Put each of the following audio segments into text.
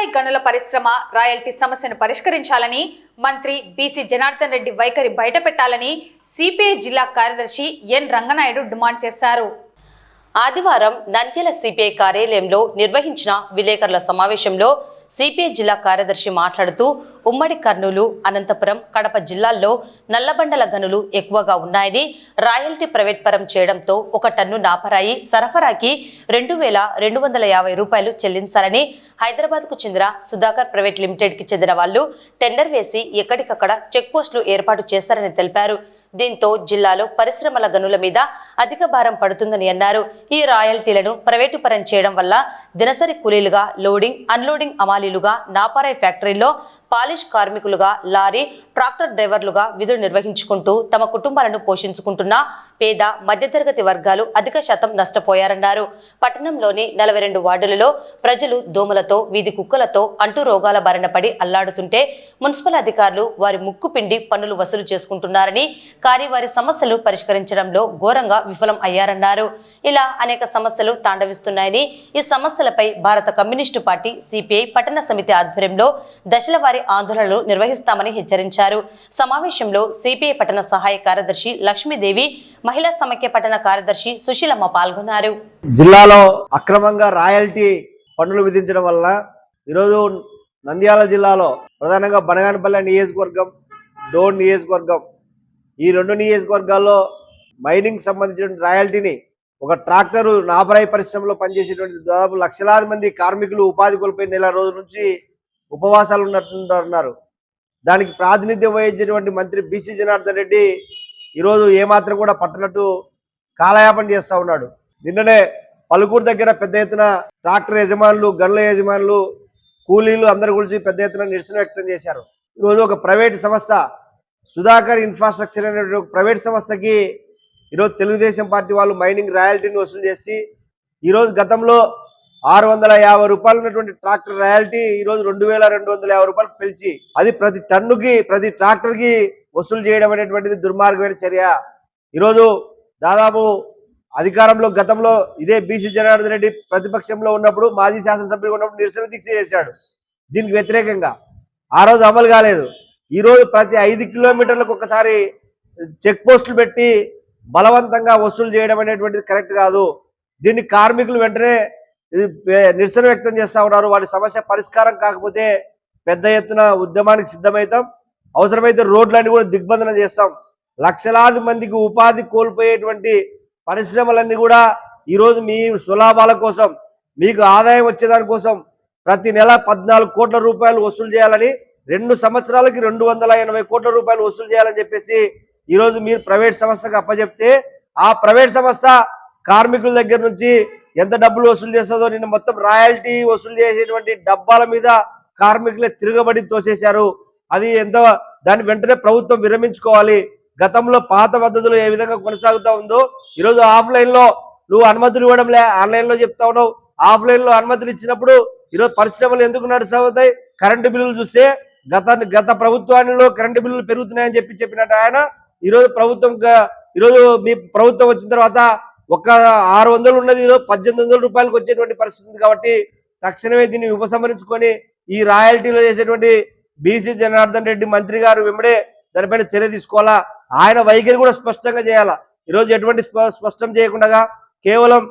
బొగ్గురాయి గనుల పరిశ్రమ రాయల్టీ సమస్యను పరిష్కరించాలని మంత్రి బీసీ జనార్దన్ రెడ్డి వైఖరి బయటపెట్టాలని సిపిఐ జిల్లా కార్యదర్శి ఎన్ రంగనాయుడు డిమాండ్ చేశారు. ఆదివారం నంద్యాల సిపిఐ కార్యాలయంలో నిర్వహించిన విలేకరుల సమావేశంలో సిపిఐ జిల్లా కార్యదర్శి మాట్లాడుతూ ఉమ్మడి కర్నూలు అనంతపురం కడప జిల్లాల్లో నల్లబండల గనులు ఎక్కువగా ఉన్నాయని రాయల్టీ ప్రైవేట్ పరం చేయడంతో ఒక టన్ను నాపరాయి సరఫరాకి రెండు వేల రెండు వందల యాభై రూపాయలు చెల్లించాలని హైదరాబాద్కు చెందిన సుధాకర్ ప్రైవేట్ లిమిటెడ్కి చెందిన వాళ్ళు టెండర్ వేసి ఎక్కడికక్కడ చెక్ పోస్టులు ఏర్పాటు చేస్తారని తెలిపారు. దీంతో జిల్లాలో పరిశ్రమల గనుల మీద అధిక భారం పడుతుందని అన్నారు. ఈ రాయల్టీలను ప్రైవేటు పరం చేయడం వల్ల దినసరి కూలీలుగా లోడింగ్ అన్లోడింగ్ అమాలీలుగా నాపారాయ్ ఫ్యాక్టరీల్లో పాలిష్ కార్మికులుగా లారీ ట్రాక్టర్ డ్రైవర్లుగా విధులు నిర్వహించుకుంటూ తమ కుటుంబాలను పోషించుకుంటున్న పేద మధ్యతరగతి వర్గాలు అధిక శాతం నష్టపోయారన్నారు. పట్టణంలోని నలభై రెండు వార్డులలో ప్రజలు దోమలతో వీధి కుక్కలతో అంటూ రోగాల బారిన పడి అల్లాడుతుంటే మున్సిపల్ అధికారులు వారి ముక్కు పిండి పన్నులు వసూలు చేసుకుంటున్నారని కానీ వారి సమస్యలు పరిష్కరించడంలో ఘోరంగా విఫలం అయ్యారన్నారు. ఇలా అనేక సమస్యలు తాండవిస్తున్నాయని ఈ సమస్యలపై భారత కమ్యూనిస్టు పార్టీ సిపిఐ పట్టణ సమితి ఆధ్వర్యంలో దశల వారి ఆందోళనలు నిర్వహిస్తామని హెచ్చరించారు. సమావేశంలో సిపిఐ పట్టణ సహాయ కార్యదర్శి లక్ష్మీదేవి మహిళా సమైక్య పట్టణ కార్యదర్శి సుశీలమ్మ పాల్గొన్నారు. జిల్లాలో అక్రమంగా రాయల్టీ పన్నులు విధించడం వలన ఈరోజు నంద్యాల జిల్లాలో ప్రధానంగా బనగానపల్లె నియోజకవర్గం డోన్ నియోజకవర్గం. ఈ రెండు నియోజకవర్గాల్లో మైనింగ్ సంబంధించిన రాయల్టీని ఒక ట్రాక్టరు నాపరాయి పరిశ్రమలో పనిచేసేటువంటి దాదాపు లక్షలాది మంది కార్మికులు ఉపాధి కోల్పోయి నెల రోజుల నుంచి ఉపవాసాలు ఉన్నట్టున్నారు. దానికి ప్రాతినిధ్యం వహించినటువంటి మంత్రి బీసీ జనార్దన్ రెడ్డి ఈరోజు ఏమాత్రం కూడా పట్టనట్టు కాలయాపన చేస్తూ ఉన్నాడు. నిన్ననే పలుకూరు దగ్గర పెద్ద ఎత్తున ట్రాక్టర్ యజమానులు గన్ల యజమానులు కూలీలు అందరి గురించి పెద్ద ఎత్తున నిరసన వ్యక్తం చేశారు. ఈరోజు ఒక ప్రైవేట్ సంస్థ సుధాకర్ ఇన్ఫ్రాస్ట్రక్చర్ అనేటువంటి ఒక ప్రైవేట్ సంస్థకి ఈరోజు తెలుగుదేశం పార్టీ వాళ్ళు మైనింగ్ రాయల్టీని వసూలు చేసి ఈరోజు గతంలో ఆరు వందల యాభై రూపాయలు ఉన్నటువంటి ట్రాక్టర్ రాయల్టీ ఈరోజు రెండు వేల రెండు వందల యాభై రూపాయలు పెంచి అది ప్రతి టన్నుకి ప్రతి ట్రాక్టర్కి వసూలు చేయడం అనేటువంటిది దుర్మార్గమైన చర్య. ఈరోజు దాదాపు అధికారంలో గతంలో ఇదే బీసీ జనార్దన్ రెడ్డి ప్రతిపక్షంలో ఉన్నప్పుడు మాజీ శాసనసభ్యులు ఉన్నప్పుడు నిరసన దీక్ష చేశాడు. దీనికి వ్యతిరేకంగా. ఆ రోజు అమలు కాలేదు. ఈరోజు ప్రతి ఐదు కిలోమీటర్లకు ఒకసారి చెక్ పోస్టులు పెట్టి బలవంతంగా వసూలు చేయడం అనేటువంటిది కరెక్ట్ కాదు. దీన్ని కార్మికులు వెంటనే ఇది నిరసన వ్యక్తం చేస్తా ఉన్నారు. వారి సమస్య పరిష్కారం కాకపోతే పెద్ద ఎత్తున ఉద్యమానికి సిద్ధమవుతాం అవసరమైతే రోడ్లన్నీ కూడా దిగ్బంధనం చేస్తాం. లక్షలాది మందికి ఉపాధి కోల్పోయేటువంటి పరిశ్రమలన్నీ కూడా ఈరోజు మీ సులాభాల కోసం మీకు ఆదాయం వచ్చేదాని కోసం ప్రతి నెల పద్నాలుగు కోట్ల రూపాయలు వసూలు చేయాలని రెండు సంవత్సరాలకి రెండు వందల ఎనభై కోట్ల రూపాయలు వసూలు చేయాలని చెప్పేసి ఈరోజు మీరు ప్రైవేట్ సంస్థకు అప్పచెప్తే ఆ ప్రైవేట్ సంస్థ కార్మికుల దగ్గర నుంచి ఎంత డబ్బులు వసూలు చేస్తుందో నిన్న మొత్తం రాయల్టీ వసూలు చేసేటువంటి డబ్బాల మీద కార్మికులే తిరగబడి తోసేశారు. అది ఎంత దాన్ని వెంటనే ప్రభుత్వం విరమించుకోవాలి. గతంలో పాత పద్ధతులు ఏ విధంగా కొనసాగుతా ఉందో ఈరోజు ఆఫ్లైన్లో నువ్వు అనుమతులు ఇవ్వడంలే ఆన్లైన్లో ఆన్లైన్లో చెప్తా ఉన్నావు. ఆఫ్లైన్లో అనుమతులు ఇచ్చినప్పుడు ఈరోజు పరిశ్రమలు ఎందుకు నడుస్తావుతాయి? కరెంటు బిల్లులు చూస్తే గత గత ప్రభుత్వాలలో కరెంటు బిల్లులు పెరుగుతున్నాయని చెప్పి చెప్పినట్టు ఆయన. ఈరోజు ప్రభుత్వం ఈరోజు మీ ప్రభుత్వం వచ్చిన తర్వాత ఒక ఆరు వందలు ఉన్నది ఈరోజు పద్దెనిమిది వందల రూపాయలకు వచ్చేటువంటి పరిస్థితి కాబట్టి తక్షణమే దీన్ని ఉపసంహరించుకొని ఈ రాయల్టీలో చేసేటువంటి బీసీ జనార్దన్ రెడ్డి మంత్రి గారు వెంబడే దానిపైన చర్య తీసుకోవాలా? ఆయన వైఖరి కూడా స్పష్టంగా చేయాలా? ఈరోజు ఎటువంటి స్ప- స్పష్టం చేయకుండా కేవలం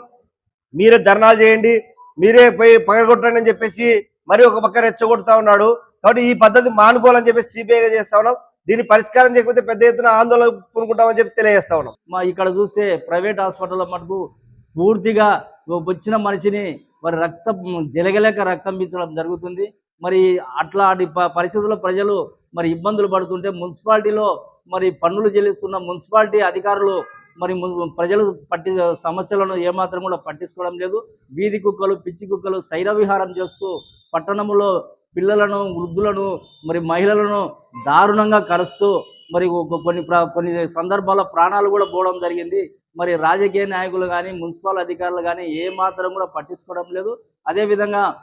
మీరే ధర్నాలు చేయండి మీరే పోయి పగలగొట్టండి అని చెప్పేసి మరి ఒక పక్క రెచ్చగొడుతూ ఉన్నాడు. కాబట్టి ఈ పద్ధతి మానుకోవాలని చెప్పేసి సిబిఐగా చేస్తా ఉన్నాం. దీన్ని పరిష్కారం చేయకపోతే పెద్ద ఎత్తున ఆందోళన పూనుకుంటామని చెప్పి తెలియజేస్తా ఉన్నాం. మా ఇక్కడ చూస్తే ప్రైవేట్ హాస్పిటల్లో మటుకు పూర్తిగా వచ్చిన మనిషిని మరి రక్తం జలగలేక రక్తం పీల్చడం జరుగుతుంది. మరి అట్లాంటి ప- పరిస్థితుల్లో ప్రజలు మరి ఇబ్బందులు పడుతుంటే మున్సిపాలిటీలో మరి పన్నులు చెల్లిస్తున్న మున్సిపాలిటీ అధికారులు మరి ప్రజలు పట్టి సమస్యలను ఏమాత్రం కూడా పట్టించుకోవడం లేదు. వీధి కుక్కలు పిచ్చి కుక్కలు శైర విహారం చేస్తూ పట్టణంలో పిల్లలను వృద్ధులను మరి మహిళలను దారుణంగా కరుస్తూ మరి ఒక- కొన్ని కొన్ని సందర్భాల్లో ప్రాణాలు కూడా పోవడం జరిగింది. మరి రాజకీయ నాయకులు కానీ మున్సిపల్ అధికారులు కానీ ఏ మాత్రం కూడా పట్టించుకోవడం లేదు. అదేవిధంగా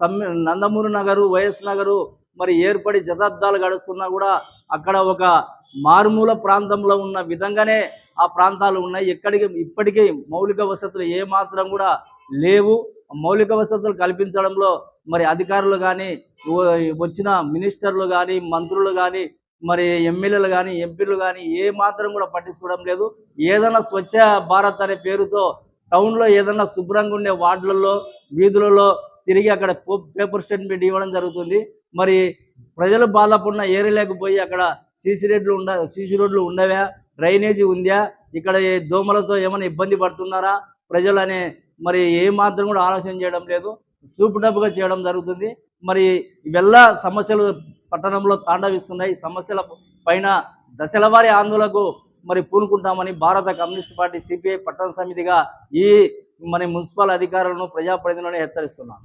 సమ్మె నందమూరి నగరు వైఎస్ నగరు మరి ఏర్పడి శతాబ్దాలు గడుస్తున్నా కూడా అక్కడ ఒక మారుమూల ప్రాంతంలో ఉన్న విధంగానే ఆ ప్రాంతాలు ఉన్నాయి. ఎక్కడికి ఇప్పటికీ మౌలిక వసతులు ఏ మాత్రం కూడా లేవు. మౌలిక వసతులు కల్పించడంలో మరి అధికారులు కానీ వచ్చిన మినిస్టర్లు కానీ మంత్రులు కానీ మరి ఎమ్మెల్యేలు కానీ ఎంపీలు కానీ ఏ మాత్రం కూడా పట్టించుకోవడం లేదు. ఏదైనా స్వచ్ఛ భారత్ అనే పేరుతో టౌన్లో ఏదైనా శుభ్రంగా ఉండే వార్డులలో వీధులలో తిరిగి అక్కడ పేపర్ స్టేట్మెంట్ ఇవ్వడం జరుగుతుంది. మరి ప్రజలు బాధపడిన ఏరియాలకు పోయి అక్కడ సీసీ రోడ్లు ఉండ సీసీ రోడ్లు ఉండవా? డ్రైనేజీ ఉందా? ఇక్కడ దోమలతో ఏమైనా ఇబ్బంది పడుతున్నారా? ప్రజలు అనే మరి ఏ మాత్రం కూడా ఆలోచన చేయడం లేదు. సూపు డబ్బుగా చేయడం జరుగుతుంది. మరి ఇవెల్లా సమస్యలు పట్టణంలో తాండవిస్తున్నాయి. సమస్యల పైన దశల వారి ఆందోళనకు మరి పూనుకుంటామని భారత కమ్యూనిస్ట్ పార్టీ సిపిఐ పట్టణ సమితిగా ఈ మన మున్సిపల్ అధికారులను ప్రజాప్రతినిధులను హెచ్చరిస్తున్నాం